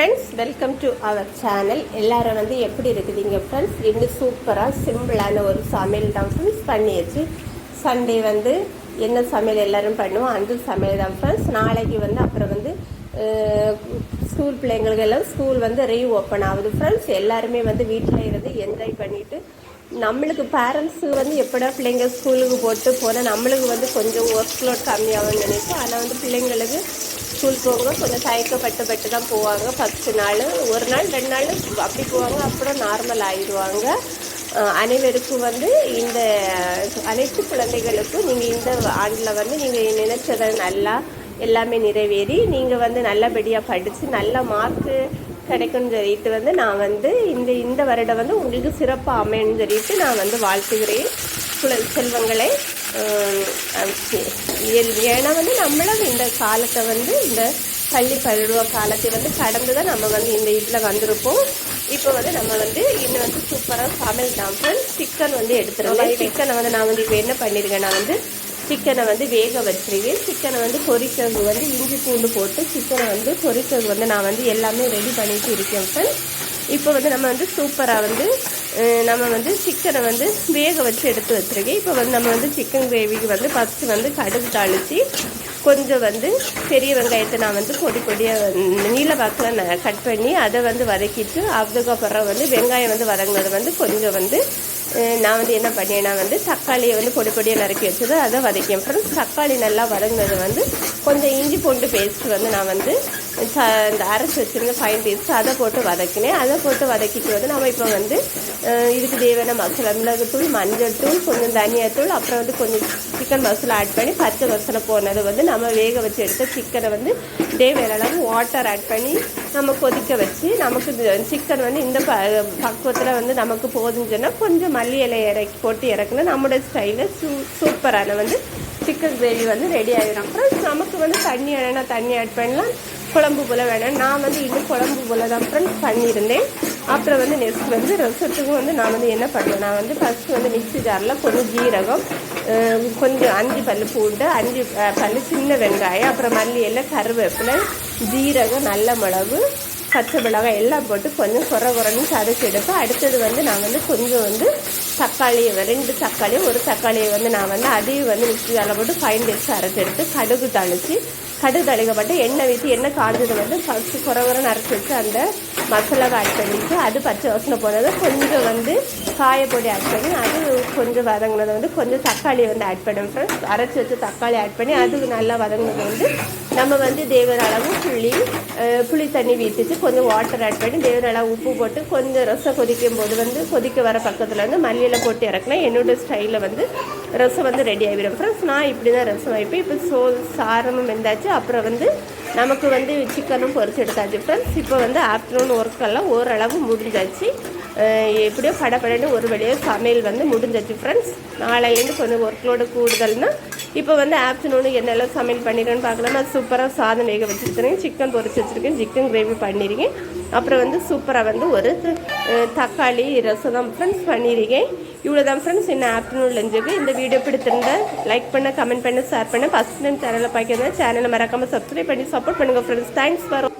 Friends welcome to our channel எல்லோரும் வந்து எப்படி இருக்குதுங்க ஃப்ரெண்ட்ஸ் இன்னும் சூப்பராக சிம்பிளான ஒரு சமையல் தான் ஃப்ரெண்ட்ஸ் பண்ணியாச்சு. சண்டே வந்து என்ன சமையல் எல்லோரும் பண்ணுவோம்? அந்த சமையல் தான் ஃப்ரெண்ட்ஸ் நாளைக்கு வந்து அப்புறம் வந்து ஸ்கூல் பிள்ளைங்களுக்கு எல்லாம் ஸ்கூல் வந்து ரீ ஓப்பன் ஆகுது ஃப்ரெண்ட்ஸ் எல்லாருமே வந்து வீட்டில் இருந்து என்ஜாய் பண்ணிவிட்டு நம்மளுக்கு பேரண்ட்ஸு வந்து எப்படா பிள்ளைங்க ஸ்கூலுக்கு போட்டு போனால் நம்மளுக்கு வந்து கொஞ்சம் ஒர்க் லோட் கம்மியாகும்னு நினைப்போம். ஆனால் வந்து பிள்ளைங்களுக்கு ஸ்கூல் போங்க கொஞ்சம் தயக்கப்பட்டு பட்டு தான் போவாங்க. ஃபஸ்ட்டு நாள் ஒரு நாள் ரெண்டு நாள் அப்படி போவாங்க. அப்புறம் நார்மல் ஆயிடுவாங்க. அனைவருக்கும் வந்து இந்த அனைத்து குழந்தைகளுக்கும் நீங்கள் இந்த ஆண்டில் வந்து நீங்கள் நினைச்சதை நல்லா எல்லாமே நிறைவேறி நீங்கள் வந்து நல்லபடியாக படித்து நல்ல மார்க்கு கிடைக்கும்னு சொல்லிட்டு வந்து நான் வந்து இந்த இந்த வருடம் வந்து உங்களுக்கு சிறப்பாக அமையன்னு சொல்லிட்டு நான் வந்து வாழ்த்துகிறேன். குழ- செல்வங்களை. ஏ- ஏன்னா வந்து நம்மளும் இந்த காலத்தை வந்து இந்த பள்ளி பருவ காலத்தை வந்து கடந்து தான் நம்ம வந்து இந்த இதில் வந்திருப்போம். இப்போ வந்து நம்ம வந்து இன்னும் வந்து சூப்பராக சமையல் தான் ஃப்ரெண்ட்ஸ் சிக்கன் வந்து எடுத்துருவேன் சிக்கனை வந்து நான் வந்து இப்போ என்ன பண்ணியிருக்கேன் நான் வந்து சிக்கனை வந்து வேக வச்சிருக்கேன். சிக்கனை வந்து பொரிக்கிறது வந்து இஞ்சி பூண்டு போட்டு சிக்கனை வந்து பொரிக்கிறது வந்து நான் வந்து எல்லாமே ரெடி பண்ணிட்டு இருக்கேன் ஃப்ரெண்ட்ஸ் இப்போ வந்து நம்ம வந்து சூப்பராக வந்து நம்ம வந்து சிக்கனை வந்து வேக வச்சு எடுத்து வச்சிருக்கேன். இப்போ வந்து நம்ம வந்து சிக்கன் கிரேவிக்கு வந்து ஃபஸ்ட்டு வந்து கடுகு தாளித்து கொஞ்சம் வந்து பெரிய வெங்காயத்தை நான் வந்து பொடி பொடியாக நீல வாக்கில் நான் கட் பண்ணி அதை வந்து வதக்கிட்டு அதுக்கப்புறம் வந்து வெங்காயம் வந்து வதங்கினது வந்து கொஞ்சம் வந்து நான் வந்து என்ன பண்ணேன்னா வந்து தக்காளியை வந்து பொடி பொடியாக நறுக்கி வச்சது அதை வதக்கி அப்புறம் தக்காளி நல்லா வதங்கினது வந்து கொஞ்சம் இஞ்சி பூண்டு பேஸ்ட் வந்து நான் வந்து இந்த அரைச்சி வச்சுருந்த ஃபைன் பேஸ்ட் அதை போட்டு வதக்கினேன். அதை போட்டு வதக்கிட்டு வந்து நம்ம இப்போ வந்து இதுக்கு தேவையான மசாலா மிளகுத்தூள் மஞ்சள் தூள் கொஞ்சம் தனியாத்தூள் அப்புறம் வந்து கொஞ்சம் சிக்கன் மசாலா ஆட் பண்ணி பச்சை மசாலா போனது வந்து நம்ம வேக வச்சு எடுத்த சிக்கனை வந்து தேவையான அளவு வாட்டர் ஆட் பண்ணி நம்ம கொதிக்க வச்சு நமக்கு சிக்கன் வந்து இந்த ப பக்குவத்தில் வந்து நமக்கு போதுன்னு சொன்னால் கொஞ்சம் மல்லி இலை இறக்கி போட்டு இறக்குனா நம்மளோட ஸ்டைலில் சூ சூப்பரான வந்து சிக்கன் கிரேவி வந்து ரெடி ஆகிடும் அப்புறம் நமக்கு வந்து தண்ணி வேணா தண்ணி ஆட் பண்ணலாம். குழம்பு போல் வேணாம். நான் வந்து இன்னும் குழம்பு போல் தான் ஃப்ரெண்ட்ஸ் பண்ணியிருந்தேன். அப்புறம் வந்து நெக்ஸ்ட் வந்து ரசத்துக்கும் வந்து நான் வந்து என்ன பண்ணுவேன் நான் வந்து ஃபஸ்ட்டு வந்து மிக்ஸி ஜாரில் கொஞ்சம் ஜீரகம் கொஞ்சம் அஞ்சு பல் பூண்டு அஞ்சு பல் சின்ன வெங்காயம் அப்புறம் மல்லி எல்லாம் கருவேப்பிலை ஜீரகம் நல்ல மிளகு பச்சை மிளகாய் எல்லாம் போட்டு கொஞ்சம் குறை குறைன்னு சதைச்சி எடுப்பேன் அடுத்தது வந்து நான் வந்து கொஞ்சம் வந்து தக்காளியை ரெண்டு தக்காளியும் ஒரு தக்காளியை வந்து நான் வந்து அதையும் வந்து மிக்சி ஜாரில் போட்டு ஃபைன் டேஸ் அரைச்சி எடுத்து கடுகு தாளித்து கடுகு தாளிக்கப்பட்டு எண்ணெய் ஊற்றி எண்ணெய் காஞ்சது வந்து ஃபஸ்ட்டு குறை குறை நரைச்சி வச்சு அந்த மசாலாவை ஆட் பண்ணிட்டு அது பச்சை வாசனை போனதை கொஞ்சம் வந்து காயப்பொடி ஆட் பண்ணி அது கொஞ்சம் வதங்கினதை வந்து கொஞ்சம் தக்காளி வந்து ஆட் பண்ணுவோம் ஃப்ரெண்ட்ஸ் அரைச்சி வச்சு தக்காளி ஆட் பண்ணி அது நல்லா வதங்கினது வந்து நம்ம வந்து தேவையான அளவு புளி புளி தண்ணி வீட்டுச்சு கொஞ்சம் வாட்டர் ஆட் பண்ணி தேவையான அளவு உப்பு போட்டு கொஞ்சம் ரசம் கொதிக்கும் போது வந்து கொதிக்க வர பக்கத்தில் வந்து மல்லியில் போட்டு இறக்குனா என்னோட ஸ்டைலில் வந்து ரசம் வந்து ரெடி ஆகிடும் ஃப்ரெண்ட்ஸ் நான் இப்படி தான் ரசம் வைப்பேன். இப்போ சோ சாரமும் வெந்தாச்சு அப்புறம் வந்து நமக்கு வந்து சிக்கனும் பொரிச்சு எடுத்தாச்சு. ஃப்ரெண்ட்ஸ் இப்போ வந்து ஆஃப்டர்நூன் ஒர்க்கெல்லாம் ஓரளவு முடிஞ்சாச்சு. எப்படியோ படப்படன்னு ஒரு வழியாக சமையல் வந்து முடிஞ்சாச்சு. ஃப்ரெண்ட்ஸ் நாளையிலேருந்து கொஞ்சம் ஒர்க்லோடு கூடுதல்னா இப்போ வந்து ஆஃப்டர்நூனு என்னெல்லாம் சமையல் பண்ணிடுறேன்னு பார்க்கலாம். நான் சூப்பராக சாதம் வேக வச்சுருக்கிறேன் சிக்கன் பொறிச்சு வச்சுருக்கேன் சிக்கன் கிரேவி பண்ணியிருக்கேன் அப்புறம் வந்து சூப்பராக வந்து ஒரு தக்காளி ரசம் தான். ஃப்ரெண்ட்ஸ் பண்ணியிருக்கேன் இவ்வளோ தான் ஃப்ரெண்ட்ஸ் என்ன ஆஃப்டர்நூன் லஞ்சுக்கு இந்த வீடியோ பிடித்திருந்தா லைக் பண்ண கமெண்ட் பண்ண ஷேர் பண்ண. ஃபஸ்ட் டைம் சேனலை பார்க்கிறதா சேனலை மறக்காமல் சப்ஸ்கிரைப் பண்ணி சப்போர்ட் பண்ணுங்கள் ஃப்ரெண்ட்ஸ் தேங்க்ஸ் வரும்